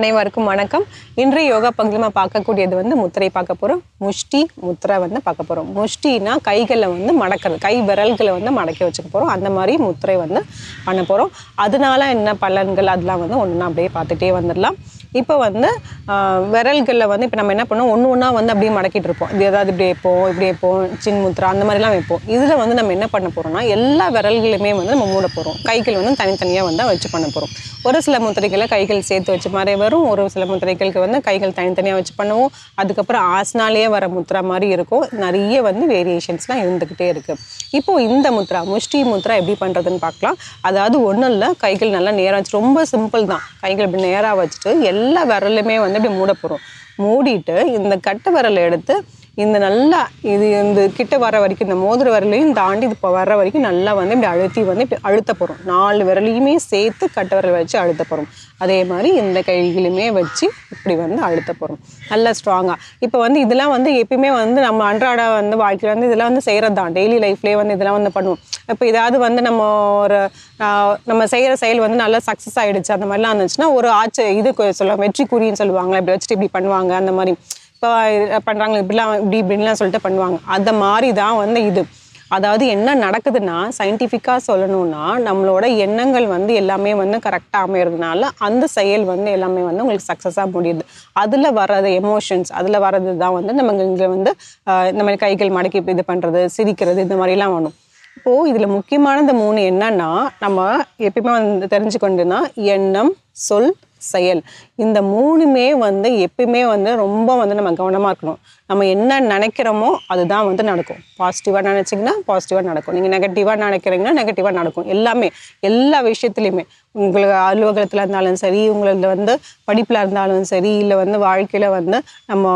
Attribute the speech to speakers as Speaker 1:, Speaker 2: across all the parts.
Speaker 1: அனைவருக்கும் வணக்கம். இன்றைய யோகா பகுதியில் நம்ம பார்க்கக்கூடியது வந்து முத்திரை பார்க்க போகிறோம் முஷ்டி முத்திரை வந்து பார்க்க போகிறோம் முஷ்டினா கைகளை வந்து மடக்கிறது கை விரல்களை வந்து மடக்கி வச்சுக்க போகிறோம் அந்த மாதிரி முத்திரை வந்து பண்ண போகிறோம் அதனால என்ன பலன்கள் அதெல்லாம் வந்து ஒன்று அப்படியே பார்த்துட்டே வந்துடலாம். இப்போ வந்து விரல்களில் வந்து இப்போ நம்ம என்ன பண்ணோம் ஒன்று ஒன்றா வந்து அப்படியே மடக்கிட்டு இருப்போம். இது ஏதாவது இப்படி வைப்போம் இப்படி வைப்போம் சின் முத்ரா அந்த மாதிரிலாம் வைப்போம். இதில் வந்து நம்ம என்ன பண்ண போகிறோம்னா எல்லா விரல்களுமே வந்து நம்ம மூட போகிறோம் கைகள் வந்து தனித்தனியாக வந்து வச்சு பண்ண போகிறோம் ஒரு சில முத்திரைகளை கைகள் சேர்த்து வச்ச மாதிரி வரும். ஒரு சில முத்திரைகளுக்கு வந்து கைகள் தனித்தனியாக வச்சு பண்ணுவோம். அதுக்கப்புறம் ஆசனாலேயே வர முத்ரா மாதிரி இருக்கும். நிறைய வந்து வேரியேஷன்ஸ்லாம் இருந்துக்கிட்டே இருக்குது இப்போது இந்த முத்ரா முஷ்டி முத்ரா எப்படி பண்ணுறதுன்னு பார்க்கலாம். அதாவது ஒன்றும் இல்லை கைகள் நல்லா நேராக வச்சு ரொம்ப சிம்பிள் தான். கைகள் இப்படி நேராக வச்சுட்டு எல்லா எல்லா விரலுமே வந்து இப்படி மூட போகிறோம் மூடிட்டு இந்த கட்டை விரலை எடுத்து இந்த நல்லா இது இந்த கிட்ட வர வரைக்கும் இந்த மோதிர விரலையும் தாண்டி இது இப்போ வர வரைக்கும் நல்லா வந்து இப்படி அழுத்தி வந்து இப்படி அழுத்த போகிறோம் நாலு விரலையுமே சேர்த்து கட்ட விரல் வச்சு அழுத்த போகிறோம் அதே மாதிரி இந்த கைகளுமே வச்சு இப்படி வந்து அழுத்த போகிறோம் நல்லா ஸ்ட்ராங்காக இப்போ வந்து இதெல்லாம் வந்து எப்பயுமே வந்து நம்ம அன்றாட வந்து வாழ்க்கையில் வந்து இதெல்லாம் வந்து செய்கிறது தான். டெய்லி லைஃப்லேயே வந்து இதெல்லாம் வந்து பண்ணுவோம். இப்போ ஏதாவது வந்து நம்ம ஒரு நம்ம செய்கிற செயல் வந்து நல்லா சக்ஸஸ் ஆகிடுச்சு அந்த மாதிரிலாம் இருந்துச்சுன்னா ஒரு ஆச்சு இது சொல்லுவாங்க வெற்றி குறின்னு சொல்லுவாங்க இப்படி வச்சுட்டு இப்படி பண்ணுவாங்க அந்த மாதிரி. இப்போ பண்ணுறாங்க இப்படிலாம் இப்படி இப்படின்லாம் சொல்லிட்டு பண்ணுவாங்க. அந்த மாதிரி தான் வந்து இது. அதாவது என்ன நடக்குதுன்னா சயின்டிஃபிக்காக சொல்லணும்னா நம்மளோட எண்ணங்கள் வந்து எல்லாமே வந்து கரெக்டாக அமையிறதுனால அந்த செயல் வந்து எல்லாமே வந்து உங்களுக்கு சக்ஸஸாக முடியுது. அதில் வர்றது எமோஷன்ஸ் அதில் வர்றது தான் வந்து நம்ம இங்கே வந்து இந்த மாதிரி கைகள் மடக்கி இது பண்ணுறது சிரிக்கிறது இந்த மாதிரிலாம் வரும். இப்போது இதில் முக்கியமானது மூணு என்னன்னா நம்ம எப்பயுமே வந்து தெரிஞ்சுக்கொண்டுனா எண்ணம் சொல் செயல். இந்த மூணுமே வந்து எப்பயுமே வந்து ரொம்ப வந்து நம்ம கவனமாக இருக்கணும். நம்ம என்ன நினைக்கிறோமோ அதுதான் வந்து நடக்கும். பாசிட்டிவாக நினச்சிங்கன்னா பாசிட்டிவாக நடக்கும். நீங்கள் நெகட்டிவாக நினைக்கிறீங்கன்னா நெகட்டிவாக நடக்கும். எல்லாமே எல்லா விஷயத்துலையுமே. உங்களுக்கு அலுவலகத்தில் இருந்தாலும் சரி உங்களது வந்து படிப்பில் இருந்தாலும் சரி இல்லை வந்து வாழ்க்கையில் வந்து நம்ம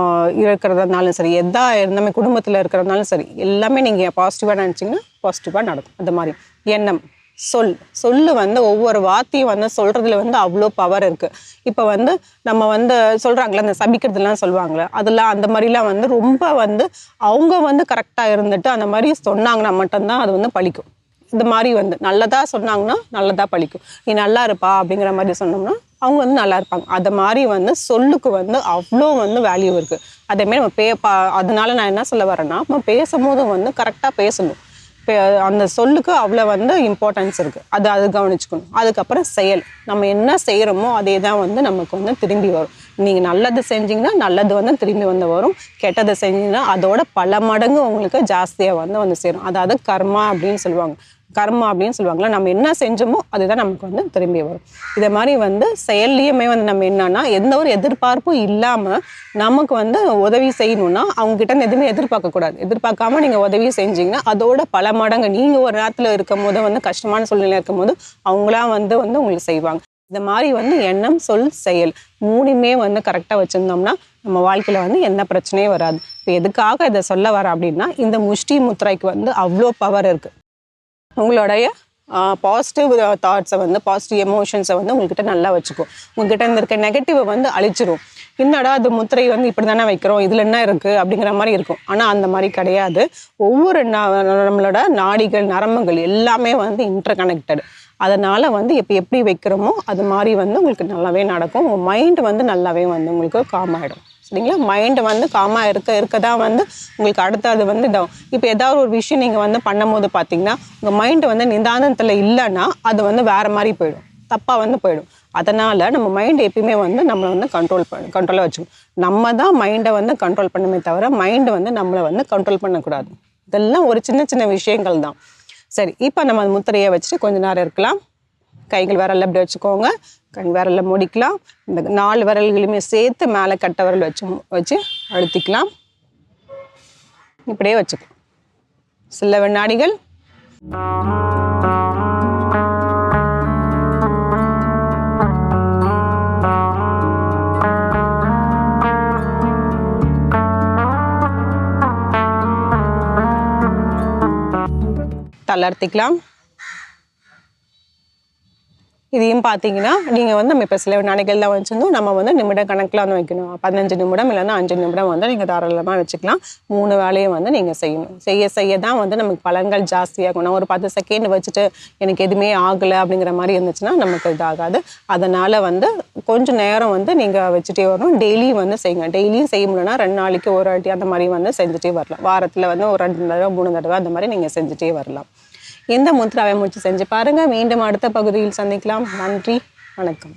Speaker 1: இருக்கிறதா இருந்தாலும் சரி எதா இருந்தாலுமே குடும்பத்தில் இருக்கிறதுனாலும் சரி எல்லாமே நீங்கள் பாசிட்டிவாக நினச்சிங்கன்னா பாசிட்டிவாக நடக்கும். அந்த மாதிரி. எண்ணம். சொல் சொல்லு வந்து ஒவ்வொரு வார்த்தையும் வந்து சொல்றதுல வந்து அவ்வளோ பவர் இருக்கு. இப்போ வந்து நம்ம வந்து சொல்றாங்களே அந்த சபிக்கிறதுலாம் சொல்லுவாங்களே அதெல்லாம் அந்த மாதிரிலாம் வந்து ரொம்ப வந்து அவங்க வந்து கரெக்டாக இருந்துட்டு அந்த மாதிரி சொன்னாங்கன்னா மட்டும்தான் அது வந்து பழிக்கும். இந்த மாதிரி வந்து நல்லதா சொன்னாங்கன்னா நல்லதா பழிக்கும். நீ நல்லா இருப்பா அப்படிங்கிற மாதிரி சொன்னோம்னா அவங்க வந்து நல்லா இருப்பாங்க. அது மாதிரி வந்து சொல்லுக்கு வந்து அவ்வளோ வந்து வேல்யூ இருக்கு. அதேமாரி நம்ம பே பா அதனால நான் என்ன சொல்ல வரேன்னா நம்ம பேசும்போது வந்து கரெக்டாக பேசணும். அந்த சொல்லுக்கு அவ்வளோ வந்து இம்பார்ட்டன்ஸ் இருக்குது அது அது கவனிச்சுக்கணும். அதுக்கப்புறம் செயல். நம்ம என்ன செய்கிறோமோ அதே தான் வந்து நமக்கு வந்து திரும்பி வரும். நீங்கள் நல்லது செஞ்சீங்கன்னா நல்லது வந்து திரும்பி வந்து வரும். கெட்டதை செஞ்சீங்கன்னா அதோட பல மடங்கு உங்களுக்கு ஜாஸ்தியாக வந்து வந்து சேரும். அதாவது கர்மா அப்படின்னு சொல்லுவாங்க. கர்மா அப்படின்னு சொல்லுவாங்களா நம்ம என்ன செஞ்சோமோ அதுதான் நமக்கு வந்து திரும்பி வரும். இதை மாதிரி வந்து செயல்லையுமே வந்து நம்ம என்னன்னா எந்த ஒரு எதிர்பார்ப்பும் இல்லாமல் நமக்கு வந்து உதவி செய்யணும்னா அவங்க கிட்ட இருந்து எதுவுமே எதிர்பார்க்க கூடாது. எதிர்பார்க்காம நீங்க உதவி செஞ்சீங்கன்னா அதோட பல மடங்கு நீங்க ஒரு நேரத்தில் இருக்கும் போது வந்து கஷ்டமான சூழ்நிலை இருக்கும் போது அவங்களா வந்து வந்து உங்களுக்கு செய்வாங்க. இந்த மாதிரி வந்து எண்ணம் சொல் செயல் மூணுமே வந்து கரெக்டாக வச்சுருந்தோம்னா நம்ம வாழ்க்கையில் வந்து எந்த பிரச்சனையும் வராது. இப்போ எதுக்காக இதை சொல்ல வர அப்படின்னா இந்த முஷ்டி முத்திரைக்கு வந்து அவ்வளோ பவர் இருக்குது உங்களுடைய பாசிட்டிவ் தாட்ஸை வந்து பாசிட்டிவ் எமோஷன்ஸை வந்து உங்ககிட்ட நல்லா வச்சுக்கும். உங்ககிட்ட இருந்து இருக்க நெகட்டிவை வந்து அழிச்சிரும். என்னடா அது முத்திரை வந்து இப்படி தானே வைக்கிறோம்? இதில் என்ன இருக்குது அப்படிங்கிற மாதிரி இருக்கும். ஆனால் அந்த மாதிரி கிடையாது. ஒவ்வொரு நம்மளோட நாடிகள் நரம்புகள் எல்லாமே வந்து இன்டர் கனெக்டடு அதனால் வந்து இப்போ எப்படி வைக்கிறோமோ அது மாதிரி வந்து உங்களுக்கு நல்லாவே நடக்கும். உங்கள் மைண்டு வந்து நல்லாவே வந்து உங்களுக்கு காம் ஆகிடும் சரிங்களா மைண்டு வந்து காமாக இருக்க இருக்க தான் வந்து உங்களுக்கு அடுத்தது வந்து இதாகும் இப்போ ஏதாவது ஒரு விஷயம் நீங்கள் வந்து பண்ணும்போது பார்த்தீங்கன்னா உங்கள் மைண்டு வந்து நிதானத்தில் இல்லைன்னா அது வந்து வேறு மாதிரி போயிடும். தப்பாக வந்து போயிடும். அதனால் நம்ம மைண்ட் எப்பயுமே வந்து நம்மளை வந்து கண்ட்ரோல் பண்ண கண்ட்ரோலாக வச்சுக்கணும். நம்ம தான் மைண்டை வந்து கண்ட்ரோல் பண்ணணுமே தவிர மைண்டு வந்து நம்மளை வந்து கண்ட்ரோல் பண்ணக்கூடாது. இதெல்லாம் ஒரு சின்ன சின்ன விஷயங்கள் தான். சரி இப்போ நம்ம முத்திரையை வச்சுட்டு கொஞ்ச நேரம் இருக்கலாம். கைகள் விரலில் இப்படி வச்சுக்கோங்க. கண் விரல்ல முடிக்கலாம். இந்த நாலு விரல்களுமே சேர்த்து மேலே கட்ட விரல் வச்சு வச்சு அழுத்திக்கலாம். இப்படியே வச்சுக்கலாம். சில வினாடிகள் தளர்த்திக்கலாம். இதையும் பார்த்தீங்கன்னா நீங்கள் வந்து நம்ம இப்போ சில நடைகள்லாம் வச்சுருந்தோம் நம்ம வந்து நிமிட கணக்கில் வந்து வைக்கணும். பதினஞ்சு நிமிடம் இல்லைன்னா அஞ்சு நிமிடம் வந்து நீங்கள் தாராளமாக வச்சுக்கலாம். மூணு வேலையும் வந்து நீங்கள் செய்யணும். செய்ய செய்ய தான் வந்து நமக்கு பலன்கள் ஜாஸ்தியாகும் நான் ஒரு பத்து செகண்ட் வச்சுட்டு எனக்கு எதுவுமே ஆகலை அப்படிங்கிற மாதிரி இருந்துச்சுன்னா நமக்கு இதாகாது. அதனால் வந்து கொஞ்சம் நேரம் வந்து நீங்கள் வச்சுட்டே வரணும். டெய்லியும் வந்து செய்யுங்க. டெய்லியும் செய்ய முடியலன்னா ரெண்டு நாளைக்கு ஒரு வாட்டி அந்த மாதிரி வந்து செஞ்சுட்டே வரலாம். வாரத்தில் வந்து ஒரு ரெண்டு தடவை மூணு தடவை அந்த மாதிரி நீங்கள் செஞ்சுட்டே வரலாம். இந்த முத்ராவை முடிச்சு செஞ்சு பாருங்கள் மீண்டும் அடுத்த பகுதியில் சந்திக்கலாம். நன்றி. வணக்கம்.